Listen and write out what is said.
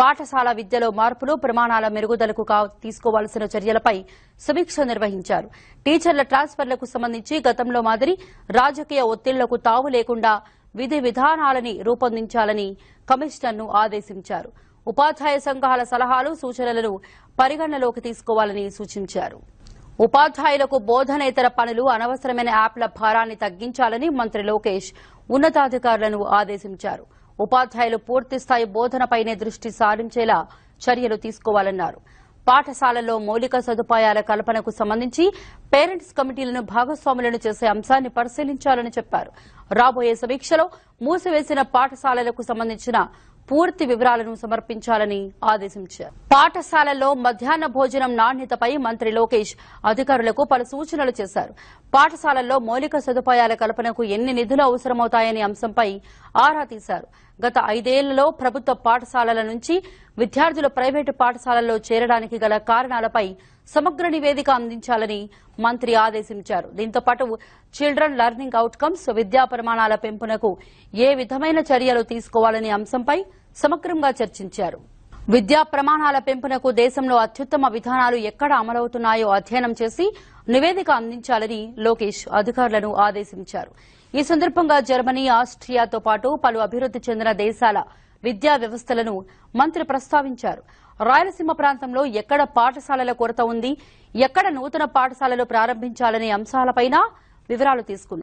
పాఠశాల విద్యలో మార్పులు ప్రమాణాల మెరుగుదలకు తీసుకోవాల్సిన చర్యలపై సమీక్ష నిర్వహించారు. టీచర్ల ట్రాన్స్ఫర్లకు సంబంధించి గతంలో మాదిరి రాజకీయ ఒత్తిళ్ళకు తావు లేకుండా విధి విధానాలని రూపొందించాలని కమిషనర్ను ఆదేశించారు. ఉపాధ్యాయ సంఘాల సలహాలు సూచనలను పరిగణనలోకి తీసుకోవాలని సూచించారు. ఉపాధ్యాయులకు బోధనేతర పనులు అనవసరమైన యాప్ల భారాన్ని తగ్గించాలని మంత్రి లోకేష్ ఉన్నతాధికారులను ఆదేశించారు. ఉపాధ్యాయులు పూర్తిస్థాయి బోధనపైనే దృష్టి సారించేలా చర్యలు తీసుకోవాలన్నారు. పాఠశాలల్లో మౌలిక సదుపాయాల కల్పనకు సంబంధించి పేరెంట్స్ కమిటీలను భాగస్వాములను చేసే అంశాన్ని పరిశీలించాలని చెప్పారు. రాబోయే సమీక్షలో మూసివేసిన పాఠశాలలకు సంబంధించిన పూర్తి వివరాలను సమర్పించాలని ఆదేశించారు. పాఠశాలల్లో మధ్యాహ్న భోజనం నాణ్యతపై మంత్రి లోకేష్ అధికారులకు పలు సూచనలు చేశారు. పాఠశాలల్లో మౌలిక సదుపాయాల కల్పనకు ఎన్ని నిధులు అవసరమవుతాయనే అంశంపై ఆరా తీశారు. గత ఐదేళ్ళలో ప్రభుత్వ పాఠశాలల నుంచి విద్యార్థులు ప్రైవేటు పాఠశాలల్లో చేరడానికి గల కారణాలపై సమగ్ర నివేదిక అందించాలని మంత్రి ఆదేశించారు. దీంతో పాటు చిల్డ్రన్ లెర్నింగ్ అవుట్కమ్స్ విద్యా ప్రమాణాల పెంపునకు ఏ విధమైన చర్యలు తీసుకోవాలనే అంశంపై సమగ్రంగా చర్చించారు. విద్యా ప్రమాణాల పెంపునకు దేశంలో అత్యుత్తమ విధానాలు ఎక్కడ అమలవుతున్నాయో అధ్యయనం చేసి నివేదిక అందించాలని లోకేష్ అధికారులను ఆదేశించారు. ఈ సందర్భంగా జర్మనీ ఆస్ట్రియాతో పాటు పలు అభివృద్ది చెందిన దేశాల విద్యా వ్యవస్థలను మంత్రి ప్రస్తావించారు. రాయలసీమ ప్రాంతంలో ఎక్కడ పాఠశాలల కొరత ఉంది? ఎక్కడ నూతన పాఠశాలలు ప్రారంభించాలనే అంశాలపైన వివరాలు తీసుకున్నారు